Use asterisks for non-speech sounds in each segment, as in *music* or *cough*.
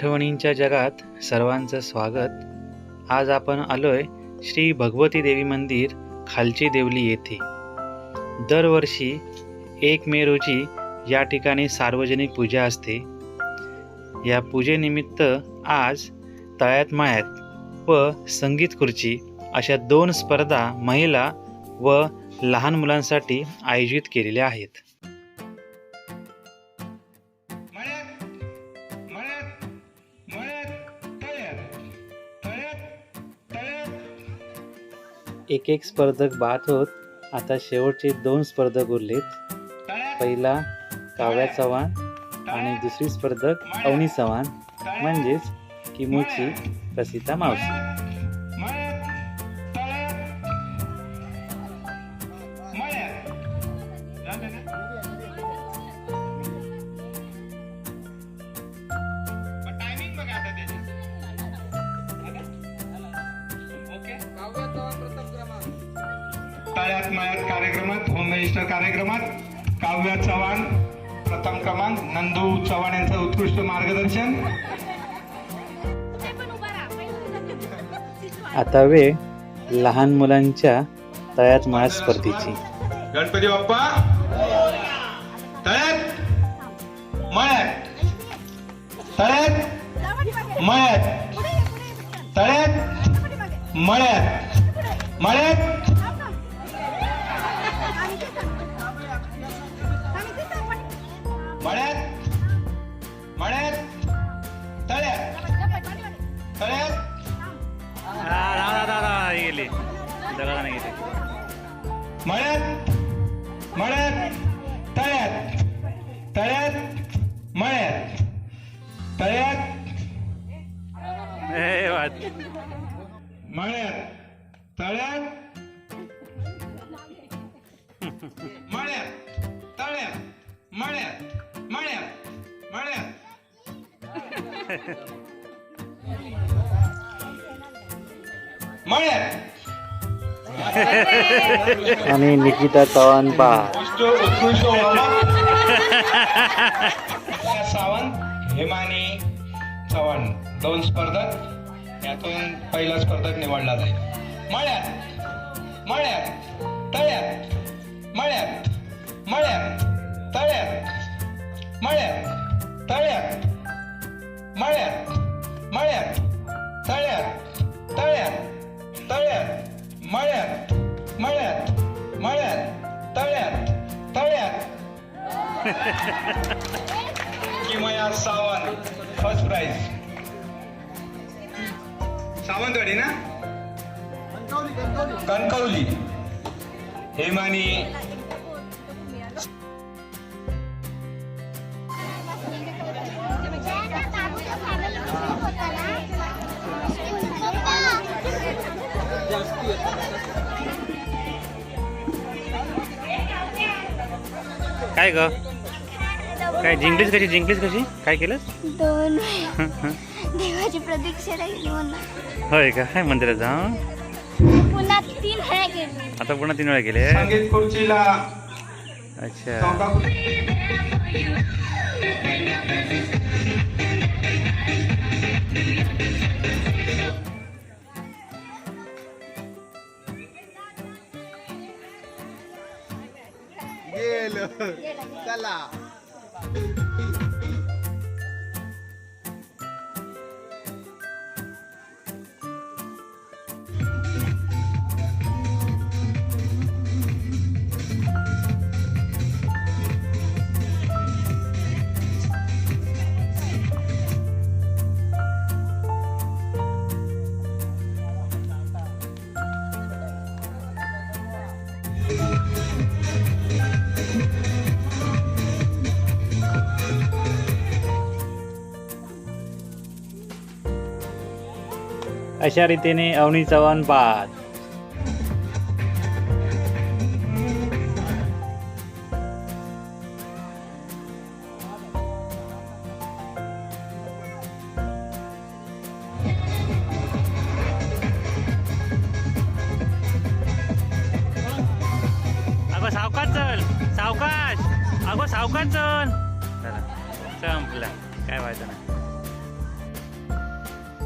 आठवणींच्या जगात सर्वांचं स्वागत. आज आपण आलोय श्री भगवती देवी मंदिर खालची देवली येथे. दरवर्षी एक मे रोजी या ठिकाणी सार्वजनिक पूजा असते. या पूजेनिमित्त आज तळ्यात माळ्यात व संगीत खुर्ची अशा दोन स्पर्धा महिला व लहान मुलांसाठी आयोजित केलेल्या आहेत. एक एक स्पर्धक बाद होत आता शेवटचे दोन स्पर्धक उरलेत. पहिला काव्या चव्हाण आणि दुसरी स्पर्धक अवनी चव्हाण. म्हणजेच किमूची प्रसिता मावशी. तळ्यात मळ्यात कार्यक्रमात होम मिनिस्टर कार्यक्रमात काव्या चव्हाण प्रथम क्रमांक नंदू चव्हाण यांचं उत्कृष्ट मार्गदर्शन. आता वेळ लहान मुलांच्या तळ्यात माळ स्पर्धेची. गणपती बाप्पा तळ्यात मळ्यात तळ्यात मळ्यात तळ्यात मळ्यात मळ्यात मळ्यात गेले गेले मळ्यात मळ्यात तळ्यात तळ्यात मळ्यात तळ्यात मळ्यात तळ्यात मळ्यात तळ्यात मळ्यात मळ्यात मळ्यात. मळ्यात *laughs* आणि निकिता चव्हाण बाद सावंत हेमानी चव्हाण. दोन स्पर्धक यातून पहिला स्पर्धक निवडला जाईल. मळ्यात. मळ्यात मळ्यात मळ्यात तळ्यात तळ्यात. किमया सावंत फर्स्ट प्राइज सावंतवाडी ना? कणकवली. हेमानी काय ग? काय जिंकलीस कशी? जिंकलीस कशी? काय केलं दोन. देवाची प्रतीक्षा राहिली होय का? काय मंदिरात जाऊन पुन्हा तीन वेळा गेली. आता पुन्हा तीन वेळा गेले? संगीत खुर्चीला. अच्छा. गेलं चला. अशा रीतीने अवनी चव्हाण बाद अगं सावकाश चल. सावकाश. अगो सावकाश चल. चला. संपला. काय व्हायचं नाही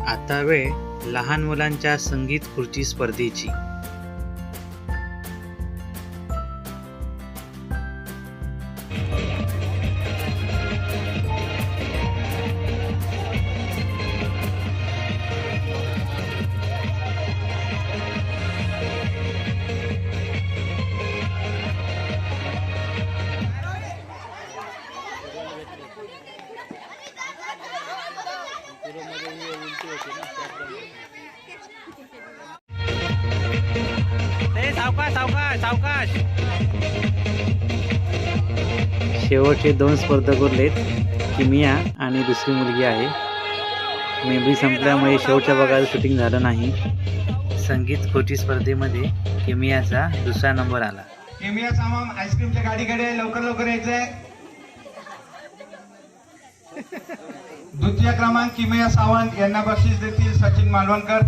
आता वेळ लहान मुलांच्या संगीत खुर्ची स्पर्धेची. सावकाश सावकाश सावकाश. शेवटचे दोन स्पर्धक उरलेत किमिया आणि दुसरी मुलगी आहे. मेबी संपल्यामुळे शेवटच्या भागात शूटिंग झालं नाही. संगीत खोटी स्पर्धेमध्ये किमियाचा दुसरा नंबर आला. केमिया सामान आईस्क्रीमच्या गाडीकडे लवकर लवकर यायचंय. द्वितीय क्रमांक किमया सावंत यांना बक्षीस देतील सचिन मालवणकर.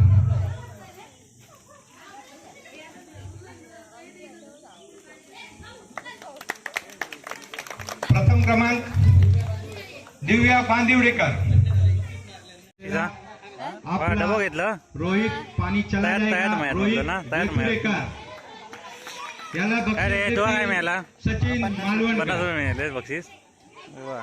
प्रथम क्रमांक दिव्या बांदिवडेकर. डबा घेतलं? रोहित पाणी. याला अरे मिळाला सचिन मिळाले बक्षीस. वा.